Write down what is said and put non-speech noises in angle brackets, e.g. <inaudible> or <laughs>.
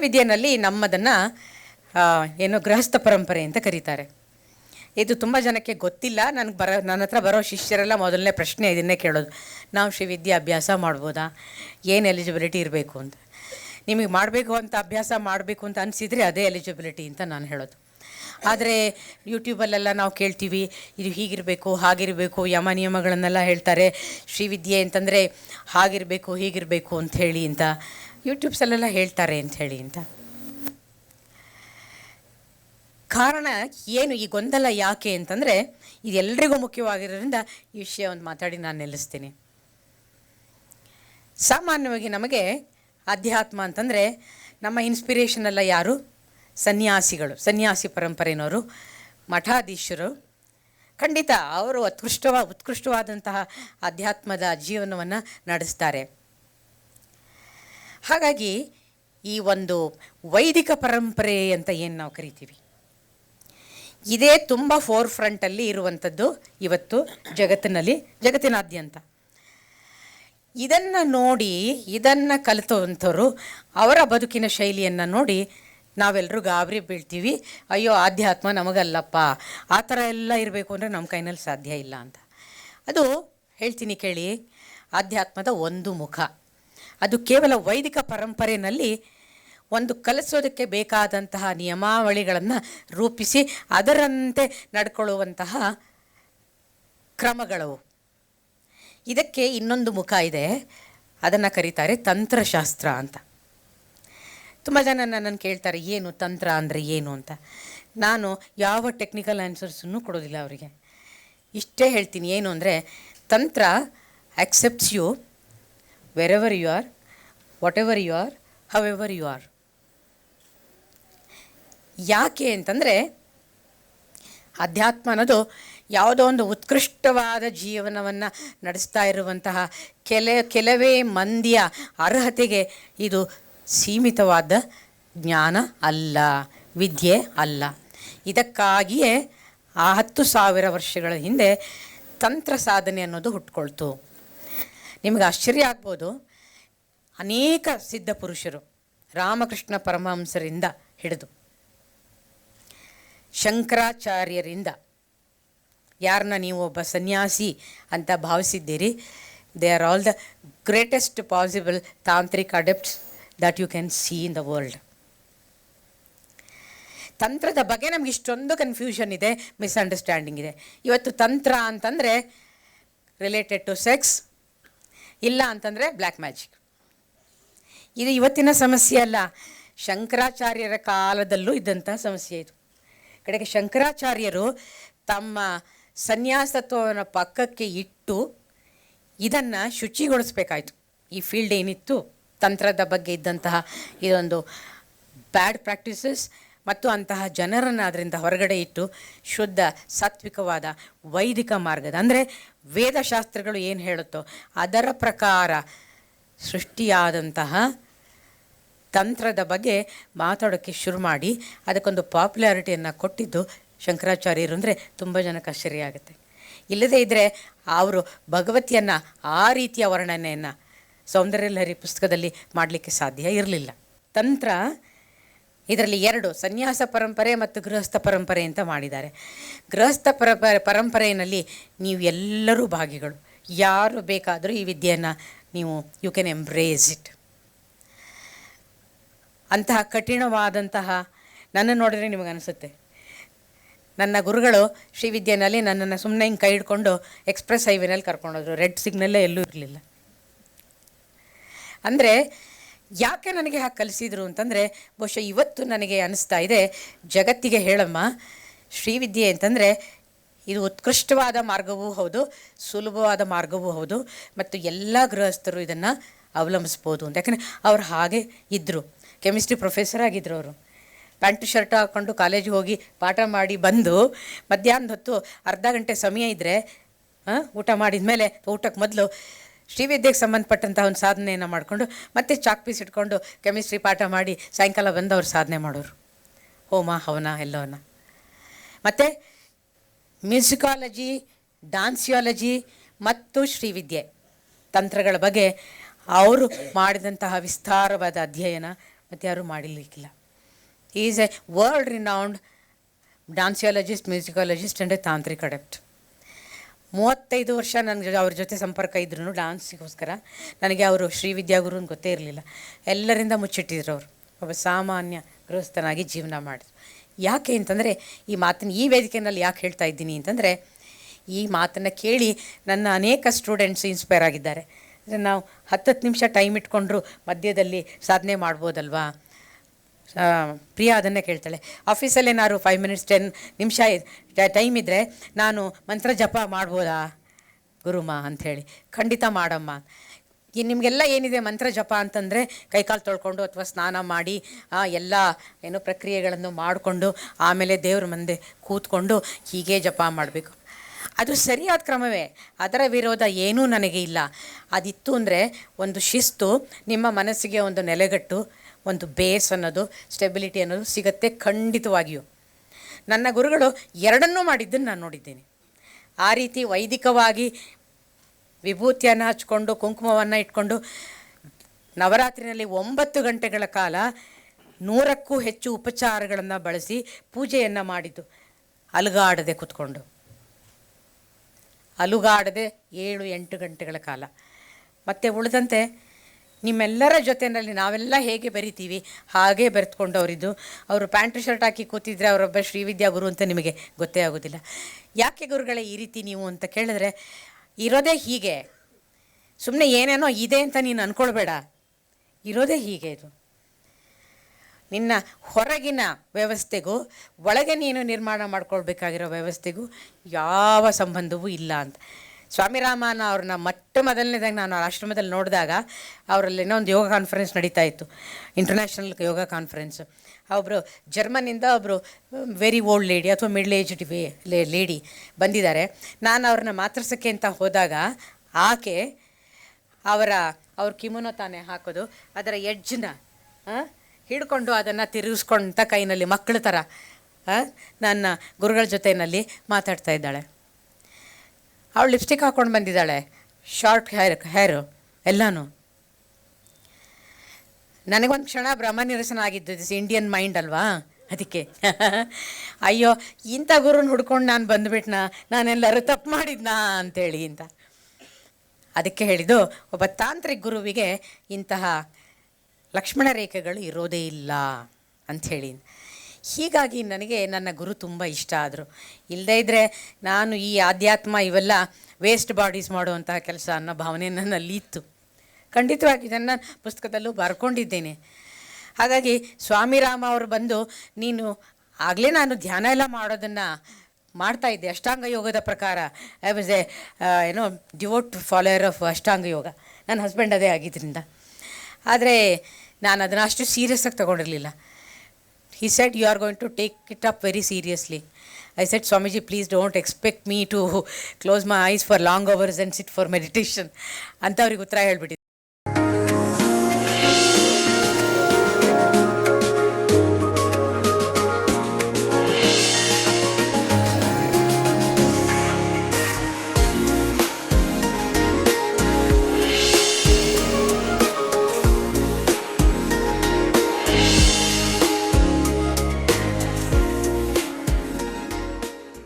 ಶ್ರೀವಿದ್ಯೆನಲ್ಲಿ ನಮ್ಮದನ್ನು ಏನು ಗೃಹಸ್ಥ ಪರಂಪರೆ ಅಂತ ಕರೀತಾರೆ. ಇದು ತುಂಬ ಜನಕ್ಕೆ ಗೊತ್ತಿಲ್ಲ. ನನಗೆ ಬರೋ, ನನ್ನ ಹತ್ರ ಬರೋ ಶಿಷ್ಯರೆಲ್ಲ ಮೊದಲನೇ ಪ್ರಶ್ನೆ ಇದನ್ನೇ ಕೇಳೋದು. ನಾವು ಶ್ರೀವಿದ್ಯೆ ಅಭ್ಯಾಸ ಮಾಡ್ಬೋದಾ? ಏನು ಎಲಿಜಿಬಿಲಿಟಿ ಇರಬೇಕು ಅಂತ. ನಿಮಗೆ ಮಾಡಬೇಕು ಅಂತ ಅಭ್ಯಾಸ ಮಾಡಬೇಕು ಅಂತ ಅನಿಸಿದರೆ ಅದೇ ಎಲಿಜಿಬಿಲಿಟಿ ಅಂತ ನಾನು ಹೇಳೋದು. ಆದರೆ ಯೂಟ್ಯೂಬಲ್ಲೆಲ್ಲ ನಾವು ಕೇಳ್ತೀವಿ, ಇದು ಹೀಗಿರಬೇಕು, ಹಾಗಿರಬೇಕು, ಯಮ ನಿಯಮಗಳನ್ನೆಲ್ಲ ಹೇಳ್ತಾರೆ. ಶ್ರೀವಿದ್ಯೆ ಅಂತಂದರೆ ಹಾಗಿರಬೇಕು, ಹೀಗಿರಬೇಕು ಅಂತ ಹೇಳಿ ಅಂತ ಯೂಟ್ಯೂಬ್ಸಲ್ಲೆಲ್ಲ ಹೇಳ್ತಾರೆ ಅಂತ ಹೇಳಿ ಅಂತ. ಕಾರಣ ಏನು ಈ ಗೊಂದಲ ಯಾಕೆ ಅಂತಂದರೆ ಇದೆಲ್ಲರಿಗೂ ಮುಖ್ಯವಾಗಿರೋದ್ರಿಂದ ಈ ವಿಷಯ ಒಂದು ಮಾತಾಡಿ ನಾನು ನಿಲ್ಲಿಸ್ತೀನಿ. ಸಾಮಾನ್ಯವಾಗಿ ನಮಗೆ ಅಧ್ಯಾತ್ಮ ಅಂತಂದರೆ ನಮ್ಮ ಇನ್ಸ್ಪಿರೇಷನ್ ಎಲ್ಲ ಯಾರು? ಸನ್ಯಾಸಿಗಳು, ಸನ್ಯಾಸಿ ಪರಂಪರೆಯವರು ಮಠಾಧೀಶರು. ಖಂಡಿತ ಅವರು ಉತ್ಕೃಷ್ಟವ ಉತ್ಕೃಷ್ಟವಾದಂತಹ ಅಧ್ಯಾತ್ಮದ ಜೀವನವನ್ನು ನಡೆಸ್ತಾರೆ. ಹಾಗಾಗಿ ಈ ಒಂದು ವೈದಿಕ ಪರಂಪರೆ ಅಂತ ಏನು ನಾವು ಕರಿತೀವಿ? ಇದೇ ತುಂಬ ಫೋರ್ ಫ್ರಂಟಲ್ಲಿ ಇರುವಂಥದ್ದು ಇವತ್ತು ಜಗತ್ತಿನಲ್ಲಿ, ಜಗತ್ತಿನಾದ್ಯಂತ. ಇದನ್ನು ನೋಡಿ, ಇದನ್ನು ಕಲಿತವಂಥವ್ರು ಅವರ ಬದುಕಿನ ಶೈಲಿಯನ್ನು ನೋಡಿ ನಾವೆಲ್ಲರೂ ಗಾಬರಿ ಬೀಳ್ತೀವಿ. ಅಯ್ಯೋ, ಆಧ್ಯಾತ್ಮ ನಮಗಲ್ಲಪ್ಪ, ಆ ಥರ ಎಲ್ಲ ಇರಬೇಕು ಅಂದರೆ ನಮ್ಮ ಕೈನಲ್ಲಿ ಸಾಧ್ಯ ಇಲ್ಲ ಅಂತ. ಅದು ಹೇಳ್ತೀನಿ ಕೇಳಿ, ಆಧ್ಯಾತ್ಮದ ಒಂದು ಮುಖ. ಅದು ಕೇವಲ ವೈದಿಕ ಪರಂಪರೆಯಲ್ಲಿ ಒಂದು ಕಲಿಸೋದಕ್ಕೆ ಬೇಕಾದಂತಹ ನಿಯಮಾವಳಿಗಳನ್ನು ರೂಪಿಸಿ ಅದರಂತೆ ನಡ್ಕೊಳ್ಳುವಂತಹ ಕ್ರಮಗಳು. ಇದಕ್ಕೆ ಇನ್ನೊಂದು ಮುಖ ಇದೆ. ಅದನ್ನು ಕರೀತಾರೆ ತಂತ್ರಶಾಸ್ತ್ರ ಅಂತ. ತುಂಬ ಜನ ನನ್ನನ್ನು ಕೇಳ್ತಾರೆ, ಏನು ತಂತ್ರ ಅಂದರೆ ಏನು ಅಂತ. ನಾನು ಯಾವ ಟೆಕ್ನಿಕಲ್ ಆನ್ಸರ್ಸನ್ನು ಕೊಡೋದಿಲ್ಲ ಅವರಿಗೆ. ಇಷ್ಟೇ ಹೇಳ್ತೀನಿ, ಏನು ಅಂದರೆ ತಂತ್ರ accepts you wherever you are whatever you are however you are ಯಾಕೆ ಅಂತಂದರೆ ಅಧ್ಯಾತ್ಮ ಅನ್ನೋದು ಯಾವುದೋ ಒಂದು ಉತ್ಕೃಷ್ಟವಾದ ಜೀವನವನ್ನು ನಡೆಸ್ತಾ ಇರುವಂತಹ ಕೆಲ, ಕೆಲವೇ ಮಂದಿಯ ಅರ್ಹತೆಗೆ ಇದು ಸೀಮಿತವಾದ ಜ್ಞಾನ ಅಲ್ಲ, ವಿದ್ಯೆ ಅಲ್ಲ. ಇದಕ್ಕಾಗಿಯೇ ಆ ಹತ್ತು ಸಾವಿರ ವರ್ಷಗಳ ಹಿಂದೆ ತಂತ್ರ ಸಾಧನೆ ಅನ್ನೋದು ಹುಟ್ಕೊಳ್ತು. ನಿಮಗೆ ಆಶ್ಚರ್ಯ ಆಗ್ಬೋದು. ಅನೇಕ ಸಿದ್ಧ ಪುರುಷರು ರಾಮಕೃಷ್ಣ ಪರಮಹಂಸರಿಂದ ಹಿಡಿದು ಶಂಕರಾಚಾರ್ಯರಿಂದ ಯಾರನ್ನ ನೀವು ಒಬ್ಬ ಸನ್ಯಾಸಿ ಅಂತ ಭಾವಿಸಿದ್ದೀರಿ. They are all the greatest possible tantric adepts that you can see in the world ತಂತ್ರದ ಬಗ್ಗೆ ನಮ್ಗೆ ಇಷ್ಟೊಂದು ಕನ್ಫ್ಯೂಷನ್ ಇದೆ ಮಿಸ್ಅಂಡರ್ಸ್ಟ್ಯಾಂಡಿಂಗ್ ಇದೆ. ಇವತ್ತು ತಂತ್ರ ಅಂತಂದರೆ ರಿಲೇಟೆಡ್ ಟು ಸೆಕ್ಸ್ ಇಲ್ಲ ಅಂತಂದರೆ ಬ್ಲ್ಯಾಕ್ ಮ್ಯಾಜಿಕ್ ಇದು ಇವತ್ತಿನ ಸಮಸ್ಯೆ ಅಲ್ಲ. ಶಂಕರಾಚಾರ್ಯರ ಕಾಲದಲ್ಲೂ ಇದ್ದಂತಹ ಸಮಸ್ಯೆ ಇದು. ಕಡೆಗೆ ಶಂಕರಾಚಾರ್ಯರು ತಮ್ಮ ಸನ್ಯಾಸತ್ವವನ್ನು ಪಕ್ಕಕ್ಕೆ ಇಟ್ಟು ಇದನ್ನು ಶುಚಿಗೊಳಿಸ್ಬೇಕಾಯಿತು. ಈ ಫೀಲ್ಡ್ ಏನಿತ್ತು? ತಂತ್ರದ ಬಗ್ಗೆ ಇದ್ದಂತಹ ಇದೊಂದು ಬ್ಯಾಡ್ ಪ್ರಾಕ್ಟೀಸಸ್ ಮತ್ತು ಅಂತಹ ಜನರನ್ನು ಅದರಿಂದ ಹೊರಗಡೆ ಇಟ್ಟು ಶುದ್ಧ, ಸಾತ್ವಿಕವಾದ ವೈದಿಕ ಮಾರ್ಗದ, ಅಂದರೆ ವೇದಶಾಸ್ತ್ರಗಳು ಏನು ಹೇಳುತ್ತೋ ಅದರ ಪ್ರಕಾರ ಸೃಷ್ಟಿಯಾದಂತಹ ತಂತ್ರದ ಬಗ್ಗೆ ಮಾತಾಡೋಕ್ಕೆ ಶುರು ಮಾಡಿ ಅದಕ್ಕೊಂದು ಪಾಪ್ಯುಲಾರಿಟಿಯನ್ನು ಕೊಟ್ಟಿದ್ದು ಶಂಕರಾಚಾರ್ಯರು, ಅಂದರೆ ತುಂಬ ಜನಕ್ಕೆ ಆಶ್ಚರ್ಯ ಆಗುತ್ತೆ. ಇಲ್ಲದೇ ಇದ್ದರೆ ಅವರು ಭಗವತಿಯನ್ನು ಆ ರೀತಿಯ ವರ್ಣನೆಯನ್ನು ಸೌಂದರ್ಯಲಹರಿ ಪುಸ್ತಕದಲ್ಲಿ ಮಾಡಲಿಕ್ಕೆ ಸಾಧ್ಯ ಇರಲಿಲ್ಲ. ತಂತ್ರ ಇದರಲ್ಲಿ ಎರಡು ಸನ್ಯಾಸ ಪರಂಪರೆ ಮತ್ತು ಗೃಹಸ್ಥ ಪರಂಪರೆ ಅಂತ ಮಾಡಿದ್ದಾರೆ. ಗೃಹಸ್ಥ ಪರಂಪರೆ, ಪರಂಪರೆಯಲ್ಲಿ ನೀವು ಎಲ್ಲರೂ ಭಾಗಿಗಳು. ಯಾರು ಬೇಕಾದರೂ ಈ ವಿದ್ಯೆಯನ್ನು ನೀವು ಯು ಕ್ಯಾನ್ ಎಂಬ್ರೇಸ್ ಇಟ್ ಅಂತಹ ಕಠಿಣವಾದಂತಹ ನನ್ನ ನೋಡಿದ್ರೆ ನಿಮಗೆ ಅನಿಸುತ್ತೆ. ನನ್ನ ಗುರುಗಳು ಶ್ರೀವಿದ್ಯೆನಲ್ಲಿ ನನ್ನನ್ನು ಸುಮ್ಮನೆ ಹಿಂಗೆ ಕೈ ಹಿಡ್ಕೊಂಡು ಎಕ್ಸ್ಪ್ರೆಸ್ ಹೈವೇನಲ್ಲಿ ಕರ್ಕೊಂಡೋದ್ರು ರೆಡ್ ಸಿಗ್ನಲ್ಲೇ ಎಲ್ಲೂ ಇರಲಿಲ್ಲ. ಅಂದರೆ ಯಾಕೆ ನನಗೆ ಹಾಗೆ ಕಲಿಸಿದ್ರು ಅಂತಂದರೆ, ಬಹುಶಃ ಇವತ್ತು ನನಗೆ ಅನಿಸ್ತಾ ಇದೆ, ಜಗತ್ತಿಗೆ ಹೇಳಮ್ಮ, ಶ್ರೀವಿದ್ಯೆ ಅಂತಂದರೆ, ಇದು ಉತ್ಕೃಷ್ಟವಾದ ಮಾರ್ಗವೂ ಹೌದು, ಸುಲಭವಾದ ಮಾರ್ಗವೂ ಹೌದು, ಮತ್ತು ಎಲ್ಲ ಗೃಹಸ್ಥರು ಇದನ್ನು ಅವಲಂಬಿಸ್ಬೋದು ಅಂತ. ಯಾಕಂದರೆ ಅವ್ರು ಹಾಗೆ ಇದ್ದರು ಕೆಮಿಸ್ಟ್ರಿ ಪ್ರೊಫೆಸರ್ ಆಗಿದ್ದರು ಅವರು. ಪ್ಯಾಂಟ್ ಶರ್ಟ್ ಹಾಕ್ಕೊಂಡು ಕಾಲೇಜಿಗೆ ಹೋಗಿ ಪಾಠ ಮಾಡಿ ಬಂದು ಮಧ್ಯಾಹ್ನದ ಹೊತ್ತು ಅರ್ಧ ಗಂಟೆ ಸಮಯ ಇದ್ದರೆ ಊಟ ಮಾಡಿದ ಮೇಲೆ ಊಟಕ್ಕೆ ಮೊದಲು ಶ್ರೀವಿದ್ಯೆಗೆ ಸಂಬಂಧಪಟ್ಟಂತಹ ಒಂದು ಸಾಧನೆಯನ್ನು ಮಾಡಿಕೊಂಡು, ಮತ್ತೆ ಚಾಕ್ ಪೀಸ್ ಇಟ್ಕೊಂಡು ಕೆಮಿಸ್ಟ್ರಿ ಪಾಠ ಮಾಡಿ ಸಾಯಂಕಾಲ ಬಂದು ಸಾಧನೆ ಮಾಡೋರು. ಹೋಮ, ಹವನ, ಎಲ್ಲವನ್ನ. ಮತ್ತು ಮ್ಯೂಸಿಕಾಲಜಿ, ಡಾನ್ಸಿಯಾಲಜಿ ಮತ್ತು ಶ್ರೀವಿದ್ಯೆ ತಂತ್ರಗಳ ಬಗ್ಗೆ ಅವರು ಮಾಡಿದಂತಹ ವಿಸ್ತಾರವಾದ ಅಧ್ಯಯನ ಮತ್ತು ಯಾರೂ ಮಾಡಿರಲಿಕ್ಕಿಲ್ಲ. Is a world renowned danceologist, musicologist and a tantric adept. ಮೂವತ್ತೈದು ವರ್ಷ ನನಗೆ ಅವ್ರ ಜೊತೆ ಸಂಪರ್ಕ ಇದ್ರೂ ಡಾನ್ಸಿಗೋಸ್ಕರ. ನನಗೆ ಅವರು ಶ್ರೀವಿದ್ಯಾಗುರು ಅಂತ ಗೊತ್ತೇ ಇರಲಿಲ್ಲ. ಎಲ್ಲರಿಂದ ಮುಚ್ಚಿಟ್ಟಿದ್ರು ಅವರು. ಒಬ್ಬ ಸಾಮಾನ್ಯ ಗೃಹಸ್ಥನಾಗಿ ಜೀವನ ಮಾಡಿದ್ರು. ಯಾಕೆ ಅಂತಂದರೆ, ಈ ಮಾತನ್ನು ಈ ವೇದಿಕೆಯಲ್ಲಿ ಯಾಕೆ ಹೇಳ್ತಾ ಇದ್ದೀನಿ ಅಂತಂದರೆ, ಈ ಮಾತನ್ನು ಕೇಳಿ ನನ್ನ ಅನೇಕ ಸ್ಟೂಡೆಂಟ್ಸ್ ಇನ್ಸ್ಪೈರ್ ಆಗಿದ್ದಾರೆ. ಅಂದರೆ ನಾವು ಹತ್ತತ್ತು ನಿಮಿಷ ಟೈಮ್ ಇಟ್ಕೊಂಡ್ರು ಮಧ್ಯದಲ್ಲಿ ಸಾಧನೆ ಮಾಡ್ಬೋದಲ್ವಾ? ಪ್ರಿಯಾ ಅದನ್ನೇ ಕೇಳ್ತಾಳೆ. ಆಫೀಸಲ್ಲಿ ಏನಾದ್ರು ಫೈವ್ ಮಿನಿಟ್ಸ್ ಟೆನ್ ನಿಮಿಷ ಟೈಮ್ ಇದ್ದರೆ ನಾನು ಮಂತ್ರ ಜಪ ಮಾಡ್ಬೋದಾ? ಗುರುಮ ಅಂಥೇಳಿ ಖಂಡಿತ ಮಾಡಮ್ಮ. ಈ ನಿಮಗೆಲ್ಲ ಏನಿದೆ ಮಂತ್ರ ಜಪ ಅಂತಂದರೆ ಕೈಕಾಲು ತೊಳ್ಕೊಂಡು ಅಥವಾ ಸ್ನಾನ ಮಾಡಿ ಎಲ್ಲ ಏನು ಪ್ರಕ್ರಿಯೆಗಳನ್ನು ಮಾಡಿಕೊಂಡು, ಆಮೇಲೆ ದೇವ್ರ ಮುಂದೆ ಕೂತ್ಕೊಂಡು ಹೀಗೆ ಜಪ ಮಾಡಬೇಕು. ಅದು ಸರಿಯಾದ ಕ್ರಮವೇ. ಅದರ ವಿರೋಧ ಏನೂ ನನಗೆ ಇಲ್ಲ. ಅದಿತ್ತು ಅಂದರೆ ಒಂದು ಶಿಸ್ತು ನಿಮ್ಮ ಮನಸ್ಸಿಗೆ ಒಂದು ನೆಲೆಗಟ್ಟು ಒಂದು ಬೇಸ್ ಅನ್ನೋದು ಸ್ಟೆಬಿಲಿಟಿ ಅನ್ನೋದು ಸಿಗತ್ತೆ ಖಂಡಿತವಾಗಿಯೂ. ನನ್ನ ಗುರುಗಳು ಎರಡನ್ನೂ ಮಾಡಿದ್ದನ್ನು ನಾನು ನೋಡಿದ್ದೀನಿ. ಆ ರೀತಿ ವೈದಿಕವಾಗಿ ವಿಭೂತಿಯನ್ನು ಹಚ್ಕೊಂಡು, ಕುಂಕುಮವನ್ನು ಇಟ್ಕೊಂಡು, ನವರಾತ್ರಿನಲ್ಲಿ ಒಂಬತ್ತು ಗಂಟೆಗಳ ಕಾಲ ನೂರಕ್ಕೂ ಹೆಚ್ಚು ಉಪಚಾರಗಳನ್ನು ಬಳಸಿ ಪೂಜೆಯನ್ನು ಮಾಡಿದ್ದು. ಅಲುಗಾಡದೆ ಕೂತ್ಕೊಂಡು. ಅಲುಗಾಡದೆ ಏಳು ಎಂಟು ಗಂಟೆಗಳ ಕಾಲ. ಮತ್ತು ಉಳಿದಂತೆ ನಿಮ್ಮೆಲ್ಲರ ಜೊತೆಯಲ್ಲಿ ನಾವೆಲ್ಲ ಹೇಗೆ ಬರಿತೀವಿ? ಹಾಗೆ ಬರೆದುಕೊಂಡು ಅವರಿದ್ದು ಅವರು ಪ್ಯಾಂಟ್ ಶರ್ಟ್ ಹಾಕಿ ಕೂತಿದ್ರೆ ಅವರೊಬ್ಬ ಶ್ರೀವಿದ್ಯಾ ಗುರು ಅಂತ ನಿಮಗೆ ಗೊತ್ತೇ ಆಗೋದಿಲ್ಲ. ಯಾಕೆ ಗುರುಗಳೇ ಈ ರೀತಿ ನೀವು ಅಂತ ಕೇಳಿದ್ರೆ, ಇರೋದೇ ಹೀಗೆ. ಸುಮ್ಮನೆ ಏನೇನೋ ಇದೆ ಅಂತ ನೀನು ಅಂದ್ಕೊಳ್ಬೇಡ ಇರೋದೇ ಹೀಗೆ ಇದು. ನಿನ್ನ ಹೊರಗಿನ ವ್ಯವಸ್ಥೆಗೂ, ಒಳಗೆ ನೀನು ನಿರ್ಮಾಣ ಮಾಡ್ಕೊಳ್ಬೇಕಾಗಿರೋ ವ್ಯವಸ್ಥೆಗೂ ಯಾವ ಸಂಬಂಧವೂ ಇಲ್ಲ ಅಂತ. ಸ್ವಾಮಿರಾಮನ ಅವ್ರನ್ನ ಮೊಟ್ಟ ಮೊದಲನೇದಾಗಿ ನಾನು ಆಶ್ರಮದಲ್ಲಿ ನೋಡಿದಾಗ ಅವರಲ್ಲಿ ಏನೋ ಒಂದು ಯೋಗ ಕಾನ್ಫರೆನ್ಸ್ ನಡೀತಾ ಇತ್ತು. ಇಂಟರ್ನ್ಯಾಷನಲ್ ಯೋಗ ಕಾನ್ಫರೆನ್ಸ್ ಒಬ್ಬರು ಜರ್ಮನಿಂದ ಒಬ್ಬರು ವೆರಿ ಓಲ್ಡ್ ಲೇಡಿ ಅಥವಾ ಮಿಡ್ಲ್ ಏಜ್ಡ್ ಲೇಡಿ ಬಂದಿದ್ದಾರೆ. ನಾನು ಅವ್ರನ್ನ ಮಾತಾಡ್ಸೋಕ್ಕೆ ಅಂತ ಹೋದಾಗ ಆಕೆ ಅವರ ಅವ್ರ ಕಿಮುನೋ ತಾನೇ ಹಾಕೋದು. ಅದರ ಎಡ್ಜ್ನ ಹಿಡ್ಕೊಂಡು ಅದನ್ನು ತಿರುಗಿಸ್ಕೊಂತ ಕೈನಲ್ಲಿ ಮಕ್ಕಳ ಥರ ನನ್ನ ಗುರುಗಳ ಜೊತೆಯಲ್ಲಿ ಮಾತಾಡ್ತಾ ಇದ್ದಾಳೆ. ಅವಳು ಲಿಪ್ಸ್ಟಿಕ್ ಹಾಕ್ಕೊಂಡು ಬಂದಿದ್ದಾಳೆ. ಶಾರ್ಟ್ ಹೇರ್, ಹೇರು, ಎಲ್ಲನೂ. ನನಗೊಂದು ಕ್ಷಣ ಭ್ರಮ ನಿರಸನ ಆಗಿದ್ದು ದಿಸ್ ಇಂಡಿಯನ್ ಮೈಂಡ್ ಅಲ್ವಾ? ಅದಕ್ಕೆ. <laughs> ಅಯ್ಯೋ, ಇಂಥ ಗುರುನ ಹುಡ್ಕೊಂಡು ನಾನು ಬಂದುಬಿಟ್ನ, ನಾನೆಲ್ಲರೂ ತಪ್ಪು ಮಾಡಿದ್ನಾ ಅಂತೇಳಿ ಅಂತ ಅದಕ್ಕೆ ಹೇಳಿದ್ದು, ಒಬ್ಬ ತಾಂತ್ರಿಕ ಗುರುವಿಗೆ ಇಂತಹ ಲಕ್ಷ್ಮಣ ರೇಖೆಗಳು ಇರೋದೇ ಇಲ್ಲ ಅಂಥೇಳಿ ಹೀಗಾಗಿ ನನಗೆ ನನ್ನ ಗುರು ತುಂಬ ಇಷ್ಟ ಆದರು. ಇಲ್ಲದೇ ಇದ್ದರೆ ನಾನು ಈ ಆಧ್ಯಾತ್ಮ ಇವೆಲ್ಲ ವೇಸ್ಟ್ ಬಾಡೀಸ್ ಮಾಡುವಂತಹ ಕೆಲಸ ಅನ್ನೋ ಭಾವನೆ ನನ್ನಲ್ಲಿ ಇತ್ತು. ಖಂಡಿತವಾಗಿ ಇದನ್ನು ಪುಸ್ತಕದಲ್ಲೂ ಬರ್ಕೊಂಡಿದ್ದೇನೆ. ಹಾಗಾಗಿ ಸ್ವಾಮಿ ರಾಮ ಅವರು ಬಂದು, ನೀನು ಆಗಲೇ ನಾನು ಧ್ಯಾನ ಎಲ್ಲ ಮಾಡೋದನ್ನು ಮಾಡ್ತಾ ಇದ್ದೆ, ಅಷ್ಟಾಂಗ ಯೋಗದ ಪ್ರಕಾರ. ಐ ವಾಸ್ ಎ ಏನೋ devout follower of Ashtanga yoga. ನನ್ನ ಹಸ್ಬೆಂಡ್ ಅದೇ ಆಗಿದ್ದರಿಂದ ಆದರೆ ನಾನು ಅದನ್ನು ಅಷ್ಟು ಸೀರಿಯಸ್ಸಾಗಿ ತೊಗೊಂಡಿರಲಿಲ್ಲ. he said you are going to take it up very seriously i said swamiji please don't expect me to <laughs> close my eyes for long hours and sit for meditation <laughs> ಅಂತ ಅವ್ರಿಗೆ ಉತ್ತರ ಹೇಳ್ಬಿಟ್ಟಿದ್ದೆ